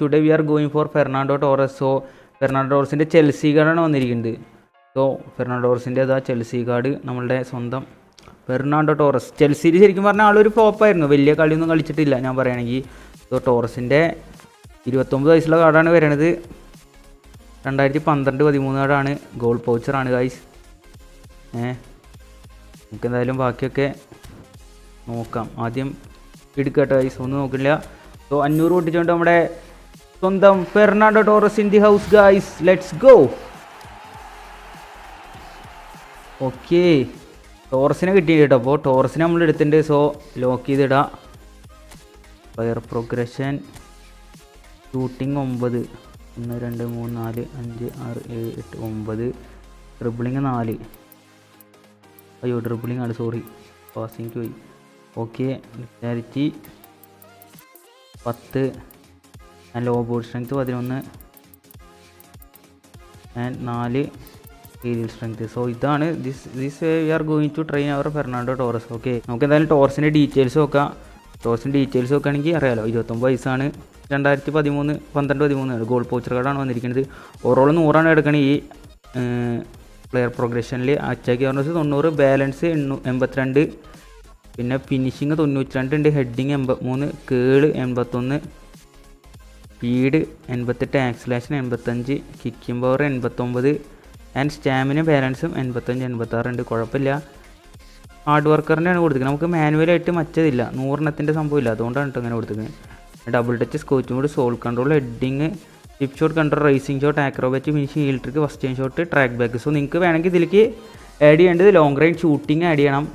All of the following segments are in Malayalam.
Today we are going for Fernando Torres so Fernando ടോറസിന്റെ Chelsea കാർഡാണ് വന്നിരിക്കുന്നത്. സോ ഫെർണാണ്ടോ ടോറസിന്റെ അതാ ചെൽസി കാർഡ് നമ്മളുടെ സ്വന്തം ഫെർണാണ്ടോ ടോറസ് ചെൽസിയിൽ ശരിക്കും പറഞ്ഞാൽ ആളൊരു ഫ്ലോപ്പായിരുന്നു വലിയ കളിയൊന്നും കളിച്ചിട്ടില്ല ഞാൻ പറയുകയാണെങ്കിൽ. സോ ടോറസിന്റെ ഇരുപത്തൊമ്പത് വയസ്സുള്ള കാർഡാണ് വരണത്. രണ്ടായിരത്തി പന്ത്രണ്ട് പതിമൂന്ന് കാർഡാണ് ഗോൾ പൗച്ചറാണ് ഗൈസ് ഏ? നമുക്ക് എന്തായാലും ബാക്കിയൊക്കെ നോക്കാം. ആദ്യം എടുക്കട്ടെ ഗൈസ് ഒന്നും നോക്കില്ല. സോ അഞ്ഞൂറ് പൊട്ടിച്ചുകൊണ്ട് നമ്മുടെ സ്വന്തം Fernando Torres in the house guys let's go okay ടോറസിനെ കിട്ടി കേട്ടോ അപ്പോൾ ടോറസിനെ നമ്മൾ എടുത്തിട്ടുണ്ട്. സോ ലോക്ക് ചെയ്തിടാം. ഫയർ പ്രോഗ്രഷൻ ഷൂട്ടിംഗ് ഒമ്പത്. ഒന്ന് രണ്ട് മൂന്ന് നാല് അഞ്ച് ആറ് ഏഴ് എട്ട് ഒമ്പത്. ഡ്രിബിളിങ് നാല്. അയ്യോ ഡ്രിബിളിംഗ് ആണ്. സോറി പാസിംഗ് പോയി. ഓക്കെ ക്ലാരിറ്റി പത്ത്. ആൻഡ് ലോ ബോഡി സ്ട്രെങ്ത് പതിനൊന്ന്. ആൻഡ് നാല് ഏരിയൽ സ്ട്രെങ്ത് സോ ഇതാണ് this this we are going to train our Fernando Torres okay നമുക്ക് എന്തായാലും ടോറസിന്റെ ഡീറ്റെയിൽസ് നോക്കാം. ടോറസിന്റെ ഡീറ്റെയിൽസ് നോക്കുകയാണെങ്കിൽ അറിയാലോ ഇരുപത്തൊമ്പത് വയസ്സാണ്. രണ്ടായിരത്തി പതിമൂന്ന് പന്ത്രണ്ട് പതിമൂന്നാണ് ഗോൾ പോച്ചർ കാർഡാണ് വന്നിരിക്കുന്നത്. ഓവറോൾ നൂറാണ് എടുക്കണേ ഈ പ്ലെയർ പ്രോഗ്രഷനിൽ അച്ചാക്കി പറഞ്ഞത് തൊണ്ണൂറ് ബാലൻസ് എണ്ണൂ എൺപത്തിരണ്ട്. പിന്നെ ഫിനിഷിങ് തൊണ്ണൂറ്റി രണ്ട് ഉണ്ട് ഹെഡിങ് എൺപത്തി മൂന്ന് കേൾ എൺപത്തൊന്ന്. സ്പീഡ് എൺപത്തെട്ട് ആക്സിലേഷൻ എൺപത്തഞ്ച് കിക്കിംഗ് പവർ എൺപത്തൊമ്പത് ആൻഡ് സ്റ്റാമിന ബാലൻസും എൺപത്തഞ്ച് എൺപത്താറ് ഉണ്ട്. കുഴപ്പമില്ല. ഹാർഡ് വർക്കറിന്റെയാണ് കൊടുത്തിരിക്കുന്നത്. നമുക്ക് മാനുവലായിട്ട് മറ്റതില്ല. നൂറെണ്ണത്തിന്റെ സംഭവമില്ല. അതുകൊണ്ടാണ് കേട്ടോ അങ്ങനെ കൊടുത്തിരിക്കുന്നത്. ഡബിൾ ടച്ച് സ്കോച്ച് കൂടി sole control heading tip shot control racing shot acrobat finishing heel trick first time shot track back so നിങ്ങൾക്ക് വേണമെങ്കിൽ ഇതിലേക്ക് ആഡ് ചെയ്യേണ്ടത് ലോങ് റേഞ്ച് ഷൂട്ടിംഗ് ആഡ് ചെയ്യണം.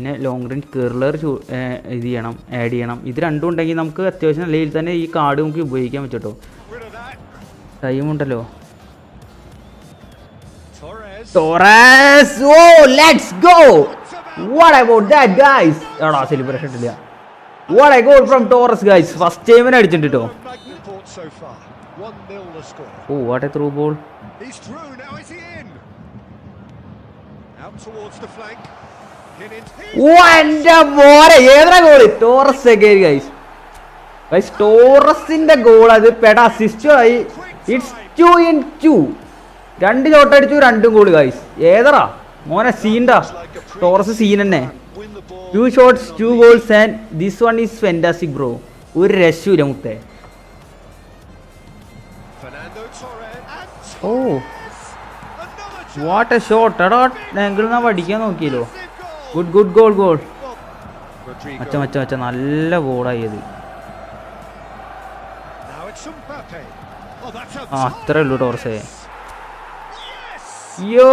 പിന്നെ ലോങ് റേഞ്ച് കേർലർ ഇത് ചെയ്യണം ആഡ് ചെയ്യണം ഇത് രണ്ടും ഉണ്ടെങ്കിൽ നമുക്ക് അത്യാവശ്യം നല്ല രീതിയിൽ തന്നെ ഈ കാർഡ് നമുക്ക് ഉപയോഗിക്കാൻ പറ്റും. ടൈം ഉണ്ടല്ലോ. Torres! Oh, let's go! What about that, guys? എടാ സെലിബ്രേഷൻ ഇല്ല What a goal from Torres, guys. First ടൈമിന് അടിച്ചിട്ടുണ്ട് കേട്ടോ Magnaport so far. 1 0 oh what a through ball? Out towards the flank. Hinnins. എന്റെ മോനെ ഏതാ ഗോൾ ടോറസ് ഒക്കെ ഗൈസ് ഗൈസ് ടോറസിന്റെ ഗോൾ അത് പെട അസിസ്റ്റായി ഇറ്റ്സ് ടു ഇൻ ടു രണ്ട് ചോട്ടടിച്ചു രണ്ടും ഗോൾ ഗൈസ് ഏതറാ മോനെ സീൻഡാ ടോറസ് സീൻ തന്നെ. Two shots two goals and this one is fantastic bro ഒരു രക്ഷയില്ല മുത്തേ. ഓ. വാട്ട് എ ഷോട്ട് എടാ ആംഗിൾ നാ പഠിക്കാൻ നോക്കിയല്ലോ. Good good goal goal. മച്ച മച്ച മച്ച നല്ല ഗോളായി അത് Now it's Mbappe. Oh, ആ അത്രേ ഉള്ളൂ ടോർസേ. അയ്യോ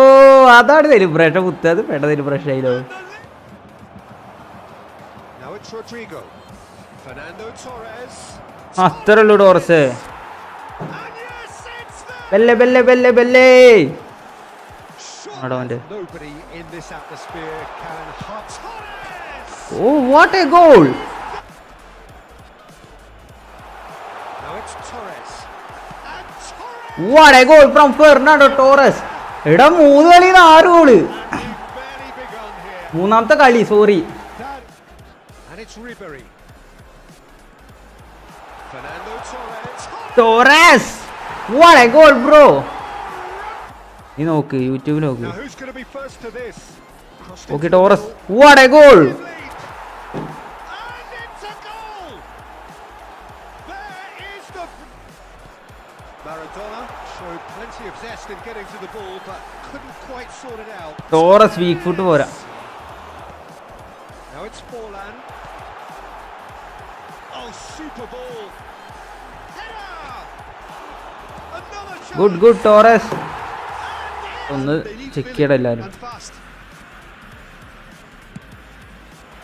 അതാണ് സെലിബ്രേഷൻ കുത്തത് പെട്ട സെലിബ്രേഷൻ ആയില്ലോ? അത്രേ ഉള്ളൂ ടോർസേ. ബെല്ലെ ബെല്ലെ ബെല്ലെ ബെല്ലേ. റൊണാൾഡോന്റെ ഓ what a goal what a goal from Fernando Torres എടാ മൂന്ന് കളിയിൽ നിന്ന് മൂന്നാമത്തെ കളി sorry Torres what a goal bro നീ നോക്ക് യൂട്യൂബിൽ നോക്ക് okay Torres a goal. Torres weak foot പോരാ Now it's Forlan. Oh, super ball. Header. Another chance. Good good Torres ഒന്ന് ചെക്ക് ചെയ്യണം എല്ലാവരും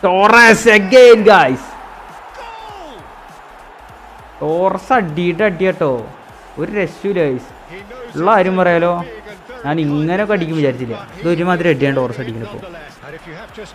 ടോറസ് അഗൈൻ ഗൈസ് ടോറസ് അടിയിട്ട് അടിയാട്ടോ. ഒരു രക്ഷയില്ല ഗൈസ് ഉള്ള ആരും പറയാലോ? ഞാൻ ഇങ്ങനെയൊക്കെ അടിക്കും വിചാരിച്ചില്ല. ഇത് ഒരുമാതിരി അടിയാണ് ടോറസ് അടിക്കുന്നത് ഇപ്പോൾ And if you have just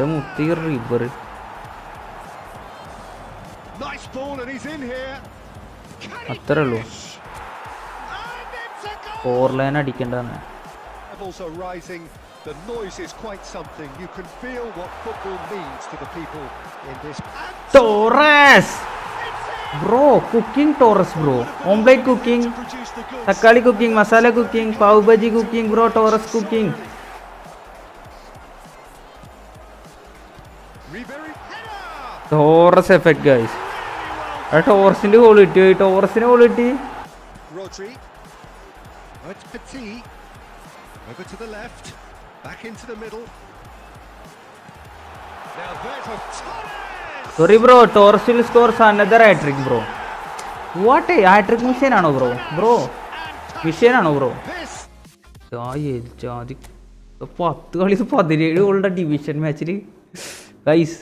എന്റെ മുത്തി റിവർ അത്രേ ഉള്ളൂ! Four line Levels are rising. The noise is quite something. You can feel what football means to the people in this. Torres! Bro, cooking Torres, bro. Cooking cooking, takali cooking, masala cooking, pav bhaji cooking, bro. Torres മസാല ടോറസ് എഫക്ട് ഗൈസ് ആ ടോറസിന്റെ ഗോൾ കിട്ടി? ടോറസിന് ഗോൾ കിട്ടി. Over to the left. Back into the middle. Now there's a Torres! Sorry bro Torres will scores another hat trick bro what hat trick machine ആണോ ബ്രോ ബ്രോ മിഷീൻ ആണോ ബ്രോ This ജാതി? പത്ത് കളി പതിനേഴ് ഗോളുടെ ഡിവിഷൻ മാച്ചിൽ ഗൈസ്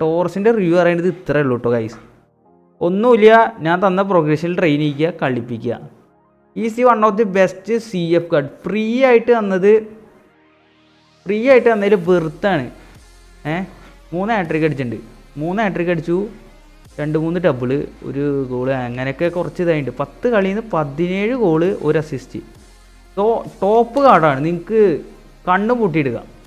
ടോറസിന്റെ റിവ്യൂ പറയുന്നത് ഇത്രയേ ഉള്ളൂ കേട്ടോ ഗൈസ് ഒന്നുമില്ല ഞാൻ തന്ന പ്രോഗ്രഷനിൽ ട്രെയിൻ ചെയ്യുക കളിപ്പിക്കുക. Easy one of the best C F card free ആയിട്ട് തന്നത് ഫ്രീ ആയിട്ട് തന്നതിൽ വെറുത്താണ്. ഏ? മൂന്ന് ഹാട്രിക് അടിച്ചിട്ടുണ്ട്. മൂന്ന് ആട്രിക് അടിച്ചു. രണ്ട് മൂന്ന് ഡബിൾ ഒരു ഗോൾ അങ്ങനെയൊക്കെ കുറച്ച് ഇതായിട്ടുണ്ട്. പത്ത് കളിയിൽ നിന്ന് പതിനേഴ് ഗോൾ ഒരു അസിസ്റ്റ് സോ ടോപ്പ് കാർഡാണ് നിങ്ങൾക്ക് കണ്ണ് പൂട്ടിയിടുക.